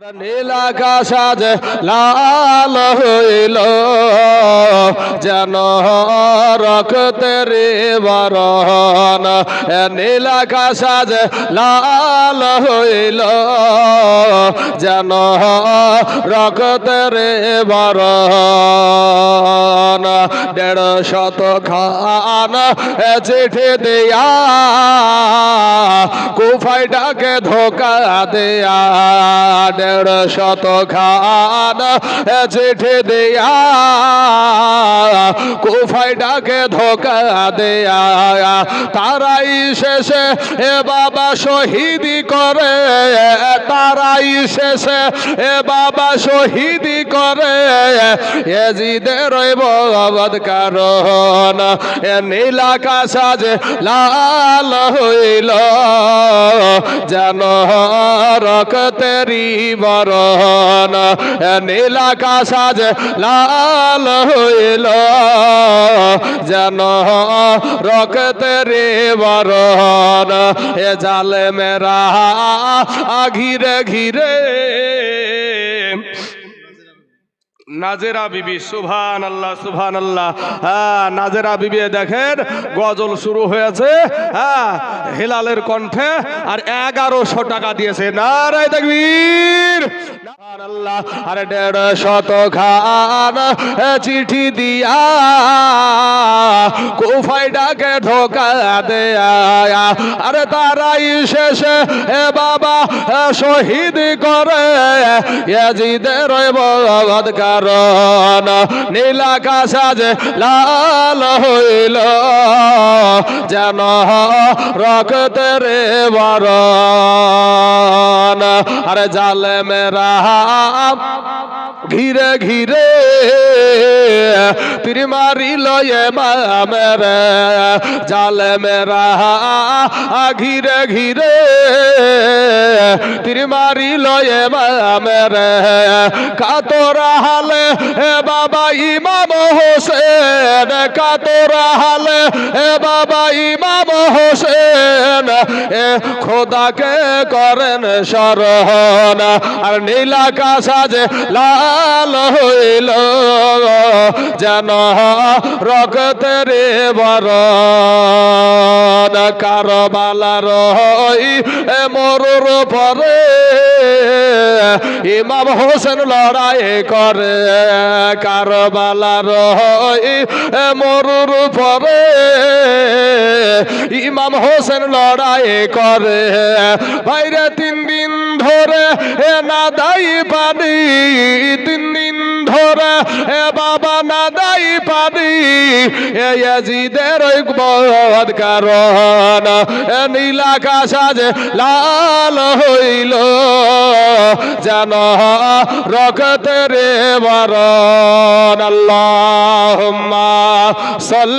নীলাকাশাজ লাল হইল, যেন রক্তের বরণ নীলাকাশাজ লাল হইল, যেন রক্তের বরণ দেড় শত খান চিঠি দিয়া ডাকে ধোকা দেয়া দেড় শত খান চিঠি দেয়া। কুফাই ডাকে ধোকা দেয়া, তারাই শেষে এ বাবা শহীদি করে। তারাই শেষে এ বাবা শহীদি করে। এজিদের বদ কারণ, এ নীলাকা সাজে লাল হইল। যেন রক্তেরি বরণ। নীলাকা সাজে লাল হইল। যেন রক্তেরি বরণ। এ জালে মেরা ঘিরে ঘিরে নাজেরা বিবি সুভান আল্লাহ সুভান আল্লাহ হ্যাঁ নাজেরা বিবি দেখেন, গজল শুরু হয়েছে হ্যাঁ হেলালের কণ্ঠে, আর এগারোশো টাকা দিয়েছে। নারায় দেখবীর আল্লাহ, আরে দেড় শত খান চিঠি দিয়া কুফাই ডাকে ধোকা দেয়া। আরে তারাই শেষে এ বাবা শহীদ করে। বদ কারণ নীলাকা সাজে লাল হইল। যেন রক্তের বরণ। আরে জালে মেরা, ঘিরে ঘিরে তীর মারিল এ মামের। জালে মেরা, ঘিরে ঘিরে তীর মারিল এ মামের। কাতরা হালে এ বাবা ইমাম হোসেন, কাতরা হালে এ বাবা ইমাম হোসেন। এ খোদাকে করেন শরণ। আর নীলাকা সাজে লাল হইল, যেন রক্তের বরণ। কারবালার হই এ মরুর পরে ইমাম হোসেন লড়াই করে। কারবালার মরুর পরে ইমাম হোসেন লড়াই করে। বাইরে তিন দিন ধরে না দাই পানি তিন দিন ধরে এ বাবা না দাই পানি, এ ইয়াজিদের ওই বদ কারণ। এ নীলাকা সাজে লাল হইল, যেন রক্তের বরণ। আল্লাহ সাল্লে